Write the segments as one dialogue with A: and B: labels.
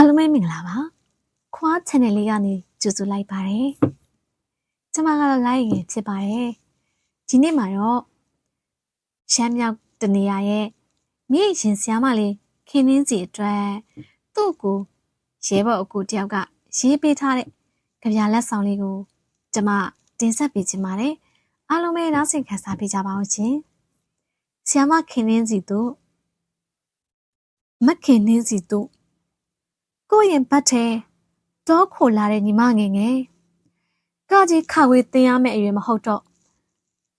A: အားလုံးပဲမင်္ဂလာပါခွာ channel လေးကနေကြိုဆိုလိုက်ပါတယ်ကျွန်မကတော့ like ရင်ဖြစ်ပါတယ်ဒီနေ့မှာတော့ရှမ်းမြောက်တနေရာရဲ့မြေရင်ဆရာမလေးခင်းနှင်းစီအတွက်သူ့ကိုရဲဘော်အကူတယောက်ကရေးပေးထားတဲ့ကြပြလက်ဆောင်လေးကိုကျွန်မတင်ဆက်ပေးခြင်းပါတယ်အားလုံးပဲနားဆင်ခံစားပေးကြပါဦးရှင်ဆရာမခင်းနှင်းစီတို့မခင်နှင်းစီတို့ ကိုယ့်ရင်ဘတ်ထဲတောခိုလာတဲ့ညီမငယ်ငယ်ကကြီးခဝေးတင်ရမယ့်အရွယ်မဟုတ်တော့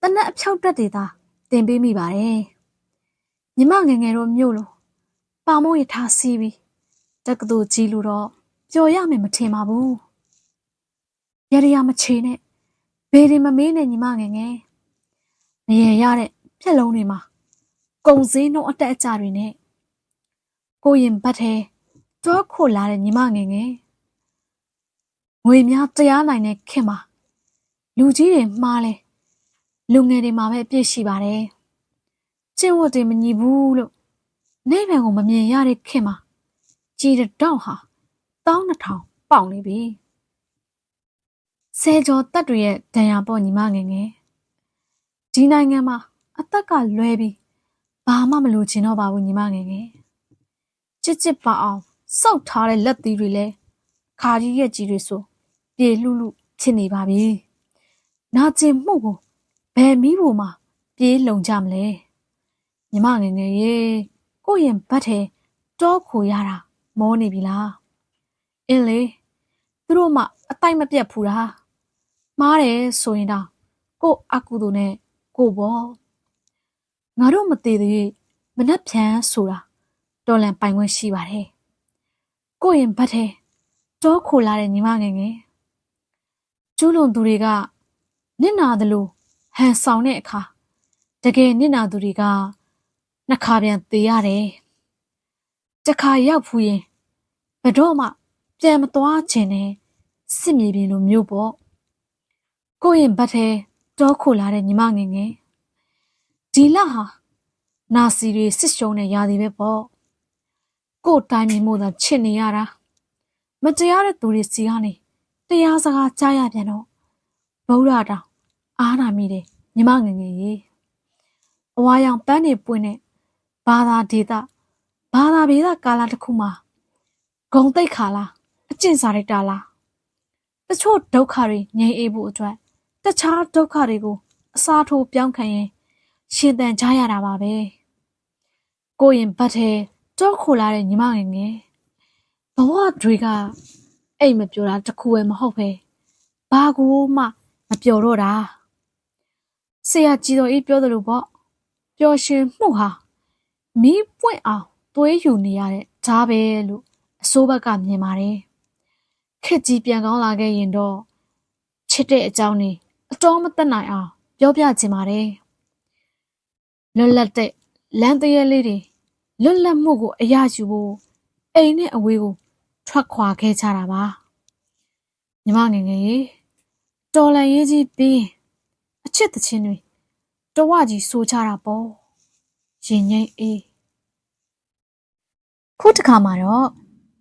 A: တနက်အဖြောက်တက်တွေသာတင်ပေးမိပါတယ်ညီမငယ်ငယ်တို့မြို့လို့ပါမိုးရထားစီးပြီးတက္ကသိုလ်ကြီးလို့တော့ပျော်ရမယ်မထင်ပါဘူးရရမချေနဲ့ဘေးတွေမမေးနဲ့ညီမငယ်ငယ်နေရရတဲ့ဖြက်လုံးတွေမှာကုံစင်းနှုံးအတက်အကျတွေနဲ့ကိုယ့်ရင်ဘတ်ထဲ တွားခိုလာတဲ့ညီမငယ်ငယ်ငွေများတရားနိုင်တဲ့ခင်မှာလူကြီးတွေမှားလဲလူငယ်တွေမှာပဲပြည့်ရှိပါတယ်ကျင့်ဝတ်တွေမညီဘူးလို့နေဗံကိုမမြင်ရတဲ့ခင်မှာကြည်တောက်ဟာတောင်းနှစ်ထောင်ပေါင်နေပြီဆယ်ကျော်တက်တွေရဲ့ဒဏ်ရာပေါ့ညီမငယ်ငယ်ဒီနိုင်ငံမှာအသက်ကလွဲပြီးဘာမှမလိုချင်တော့ပါဘူးညီမငယ်ငယ်ချစ်ချစ်ပါအောင် စောက်ထားတဲ့လက်သီးတွေလည်းခါကြီးရဲ့ကြီးတွေဆိုပြေလှလှဖြစ်နေပါပြီ။နာကျင်မှုကိုဘယ်မီးဖို့မှပြေးလုံကြမလဲ။ညီမငယ်ငယ်ရေကိုယ့်ရင်ဘတ်ထဲတောခိုရတာမောနေပြီလား။အင်းလေသူတို့မှအတိုက်မပြတ်ဖူတာ။မားတယ်ဆိုရင်တော့ကို့အကူတို့နဲ့ကို့ဘောငါတို့မသေးသေးမနှက်ဖြန်ဆိုတာတော်လန်ပိုင်ခွင့်ရှိပါတယ်။ ကိုယ့်ရင်ဘတ်ထဲတောခိုလာတဲ့ညီမငယ်ငယ်ကျူးလွန်သူတွေကနစ်နာသလိုဟန်ဆောင်တဲ့အခါတကယ်နစ်နာသူတွေကနှစ်ခါပြန်သေရတယ်တခါရောက်ဖူးရင်ဘတော့မှပြန်မသွားခြင်းနဲ့စစ်မြေပြင်လိုမျိုးပေါ့ကိုယ့်ရင်ဘတ်ထဲတောခိုလာတဲ့ညီမငယ်ငယ်ဒီလဟာနာစီတွေစစ်ရှုံးတဲ့ຢာတွေပဲပေါ့ ကို့တိုင်းပြည်မို့သာချစ်နေရတာမတရားတဲ့သူတွေစီကနေတရားစကားကြားရပြန်တော့ဗုဒ္ဓတောင်အားနာမိတယ်ညီမငယ်ငယ်ရေအဝါရောင်ပန်းနေပွင့်တဲ့ဘာသာဒေတာဘာသာဗေဒကာလတစ်ခုမှာဂုံတိတ်ခါလားအကျင့်စာရိုက်တာလားတချို့ဒုက္ခတွေငြိမ်းအေးဖို့အတွက်တခြားဒုက္ခတွေကိုအစားထိုးပြောင်းခံရင်ရှင်သန်ကြရတာပါပဲကိုရင်ဘတ်ထဲ တော့ခိုလာတဲ့ညီမငယ်ငယ်ဘဝတွေကအိတ်မပြောတာတခုပဲမဟုတ်ပဲဘာကိုမှမပြောတော့တာဆရာကြီးတော်အေးပြောသလိုပေါ့ပျော်ရွှင်မှုဟာမီးပွင့်အောင်သွေးယူနေရတဲ့ဓာပဲလို့အစိုးဘက်ကမြင်ပါတယ်ခက်ကြီးပြန်ကောင်းလာခဲ့ရင်တော့ချစ်တဲ့အကြောင်းနေအတော်မသက်နိုင်အောင်ပြောပြချင်ပါတယ်လွတ်လပ်တဲ့လမ်းတရဲလေးတွေ လွတ်လပ်မှုကိုအရယူဖို့အိမ်နဲ့အဝေးကိုထွက်ခွာခဲ့ကြတာပါညီမငယ်ငယ်ရေတော်လန်ရေးကြီးပြီးအချစ်တချင်းတွေတဝကြီးဆိုချတာပေါ့ရင်ငိမ့်အေးခုတစ်ခါမှာတော့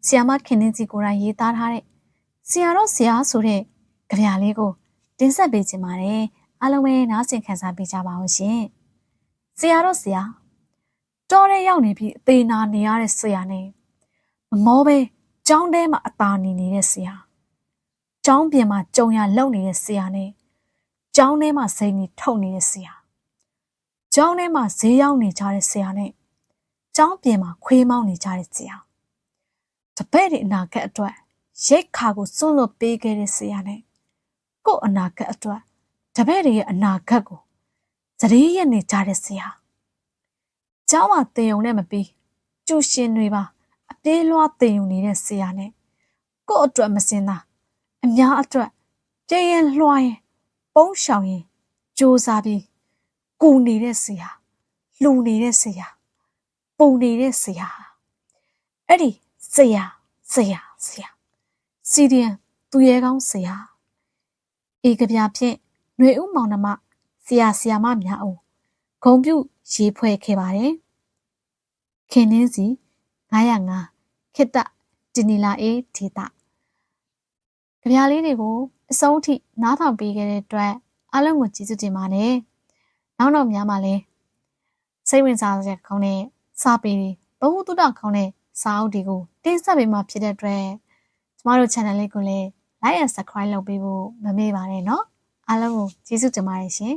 A: ဆီယာမခင်နှင်းစီကိုယ်တိုင်ရေးသားထားတဲ့ဆီယာတော့ဆီယာဆိုတဲ့ကြပြလေးကိုတင်ဆက်ပေးခြင်းပါတယ်အားလုံးပဲနားဆင်ခံစားပေးကြပါဦးရှင်ဆီယာတော့ဆီယာ တောထဲရောက်နေပြီးအသေးနာနေရတဲ့ဆရာနဲ့မမောပဲကျောင်းထဲမှာအသာနေနေတဲ့ဆရာကျောင်းပြင်မှာကြုံရလုံနေတဲ့ဆရာနဲ့ကျောင်းထဲမှာစိန်နေထုတ်နေတဲ့ဆရာကျောင်းထဲမှာဈေးရောက်နေကြတဲ့ဆရာနဲ့ကျောင်းပြင်မှာခွေးမောင်းနေကြတဲ့ဆရာတပည့်တွေအနာဂတ်အတွက်ရိတ်ခါကိုစွန့်လွတ်ပေးခဲ့တဲ့ဆရာနဲ့ကို့အနာဂတ်အတွက်တပည့်တွေရဲ့အနာဂတ်ကိုသတိရနေကြတဲ့ဆရာ ကျောင်းမှာတင်ုံနဲ့မပြီးကျူရှင်တွေပါအပြေးလွှားတင်ယူနေတဲ့ဆရာနဲ့ကို့အတွက်မစင်တာအများအတွက်ကြည်ရင်လွှားရင်ပုံးရှောင်ရင်စူးစားပြီးကူနေတဲ့ဆရာလှူနေတဲ့ဆရာပုံနေတဲ့ဆရာအဲ့ဒီဆရာဆရာဆရာစီဒီယန်သူရဲကောင်းဆရာဧကပြဖြင့်ຫນွေဥမောင်နှမဆရာဆရာမများအောင်ဂုံပြု ရေးဖွဲ့ခဲ့ပါတယ်။ခင်နှင်းစီ905ခေတ္တတ ဒီနီလာအေးဒေတာကြပြလေးတွေကိုအဆုံးအထိနားထောင်ပေးခဲ့တဲ့အတွက်အားလုံးကိုကျေးဇူးတင်ပါတယ်နောက်တော့များပါလဲစိတ်ဝင်စားစရာကောင်းတဲ့စာပေတွေဘဝတုဒ္ဒကောင်းတဲ့စာအုပ်တွေကိုတင်ဆက်ပေးမှဖြစ်တဲ့အတွက်ကျမတို့ channel လေးကိုလည်း like and subscribe လုပ်ပေးဖို့မမေ့ပါနဲ့เนาะအားလုံးကိုကျေးဇူးတင်ပါတယ်ရှင်